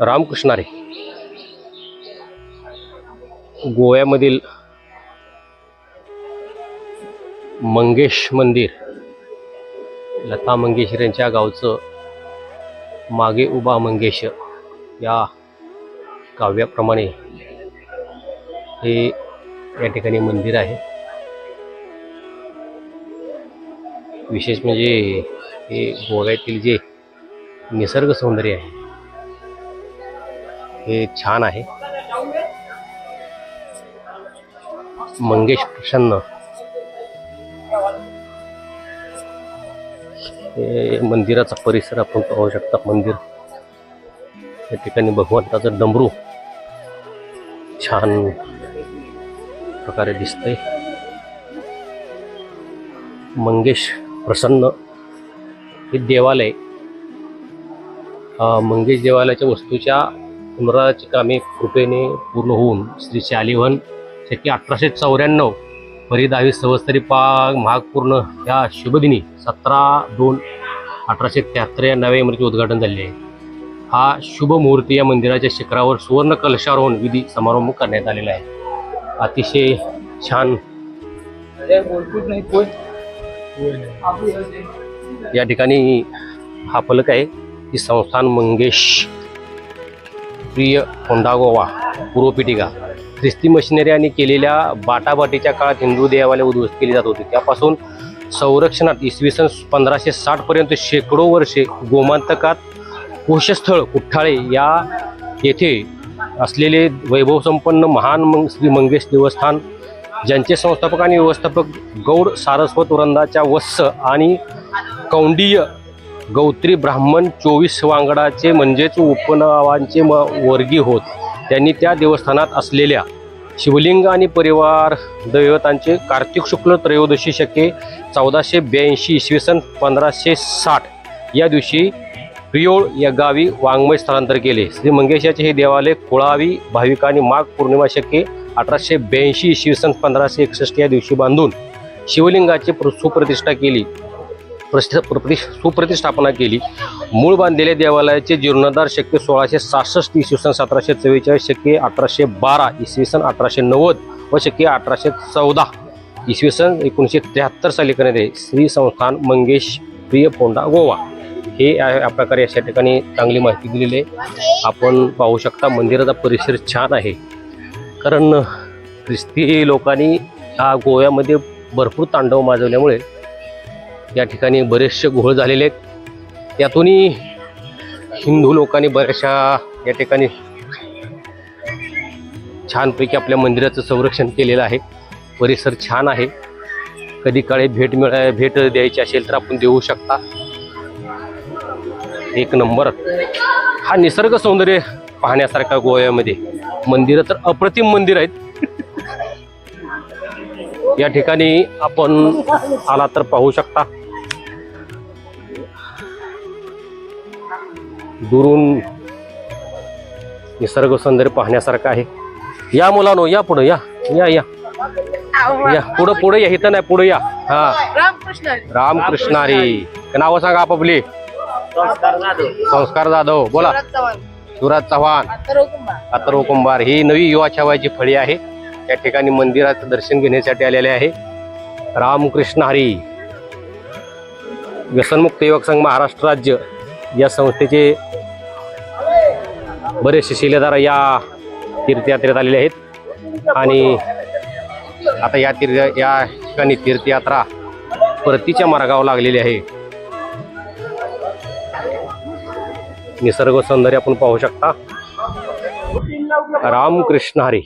रामकृष्णारे. गोव्यामधील मंगेश मंदिर लता मंगेशर यांच्या गावचं मागे उबा मंगेश या काव्याप्रमाणे हे या ठिकाणी मंदिर आहे. विशेष म्हणजे हे गोव्यातील जे निसर्ग सौंदर्य आहे हे छान आहे. मंगेश प्रसन्न हे मंदिराचा परिसर आपण पाहू शकता. मंदिर. या ठिकाणी भगवंताचं डमरू छान प्रकारे दिसतंय. मंगेश प्रसन्न हे देवालय. मंगेश देवालयाच्या वस्तूच्या पुनराची कामे कृपेने पूर्ण होऊन श्री शालिवन शक्य अठराशे चौऱ्याण्णव परी दहावी संवत्सरी पाग महाग पूर्ण या शुभदिनी सतरा दोन अठराशे त्र्याहत्तर या नव्या इमारतीचे उद्घाटन झाले. आहे हा शुभ मुहूर्त या मंदिराच्या शिखरावर सुवर्ण कलशारोहण विधी समारंभ करण्यात आलेला आहे. अतिशय छान. या ठिकाणी हा फलक आहे की संस्थान मंगेश प्रिय होंडागोवा गोवा ख्रिस्ती मशिनरी केलेल्या बाटाबाटीच्या काळात हिंदू देवाला उद्ध्वस्त केली जात होती. त्यापासून संरक्षणात इसवी सन पंधराशे साठ पर्यंत शेकडो वर्षे गोमांतकात कोशस्थळ कुठ्ठाळे या येथे असलेले वैभवसंपन्न महान मंग श्री मंगेश देवस्थान ज्यांचे संस्थापक आणि व्यवस्थापक गौड सारस्वत वृंदाच्या वत्स आणि कौंडीय गौत्री ब्राह्मण चोवीस वांगडाचे म्हणजेच उपनावांचे म वर्गी होत. त्यांनी त्या देवस्थानात असलेल्या शिवलिंग आणि परिवार दैवतांचे कार्तिक शुक्ल त्रयोदशी शके चौदाशे ब्याऐंशी इसवी सन पंधराशे साठ या दिवशी प्रियोळ या गावी वाङ्मय स्थलांतर केले. श्री मंगेशाचे हे देवालय कुळावी भाविकांनी माघ पौर्णिमा शके अठराशे ब्याऐंशी इसवी सन पंधराशे एकसष्ट या दिवशी बांधून शिवलिंगाची प्र- सुप्रतिष्ठा केली. सुप्रतिष्ठापना केली. मूळ बांधलेल्या देवालयाचे जीर्णोद्धार शक्य सोळाशे सहासष्ट इसवी सन सतराशे चव्वेचाळीस शक्य अठराशे बारा इसवी सन अठराशे नव्वद व शक्य अठराशे चौदा इसवी सन एकोणीसशे त्र्याहत्तर साली करण्यात श्री संस्थान मंगेश प्रिय पोंडा गोवा. हे या प्रकारे अशा ठिकाणी चांगली माहिती दिलेली आहे. आपण पाहू शकता मंदिराचा परिसर छान आहे. कारण ख्रिस्ती लोकांनी हा गोव्यामध्ये भरपूर तांडव माजवल्यामुळे या ठिकाणी बरेचसे घोळ झालेले आहेत. यातूनही हिंदू लोकांनी बऱ्याचशा या ठिकाणी छानपैकी आपल्या मंदिराचं संरक्षण केलेलं आहे. परिसर छान आहे. कधी काळी भेट मिळा भेट द्यायची असेल तर आपण देऊ शकता. एक नंबर. हा निसर्ग सौंदर्य पाहण्यासारखा गोव्यामध्ये. मंदिरं तर अप्रतिम मंदिर आहेत. या ठिकाणी आपण आला तर पाहू शकता. दुरून निसर्ग सौंदर्य पाहण्यासारखं आहे. या मुलानो या पुढं या या या. या पुढं पुढे या इथं नाही पुढे या. हा. रामकृष्ण. रामकृष्णारी नावं सांगा आपापली. संस्कार जाधव. बोला. सुराज चव्हाण. अथर्व कुंभार. ही नवी युवा छावाची फळी आहे. या ठिकाणी मंदिराचं दर्शन घेण्यासाठी आलेले आहे. रामकृष्ण हरी. व्यसनमुक्त युवक संघ महाराष्ट्र राज्य. या संस्थेचे बरेचसे शिलेदार या तीर्थयात्रेत आलेले आहेत. आणि आता या तीर्थ या ठिकाणी तीर्थयात्रा परतीच्या मार्गावर लागलेली आहे. निसर्ग सौंदर्य आपण पाहू शकता. रामकृष्ण हरी.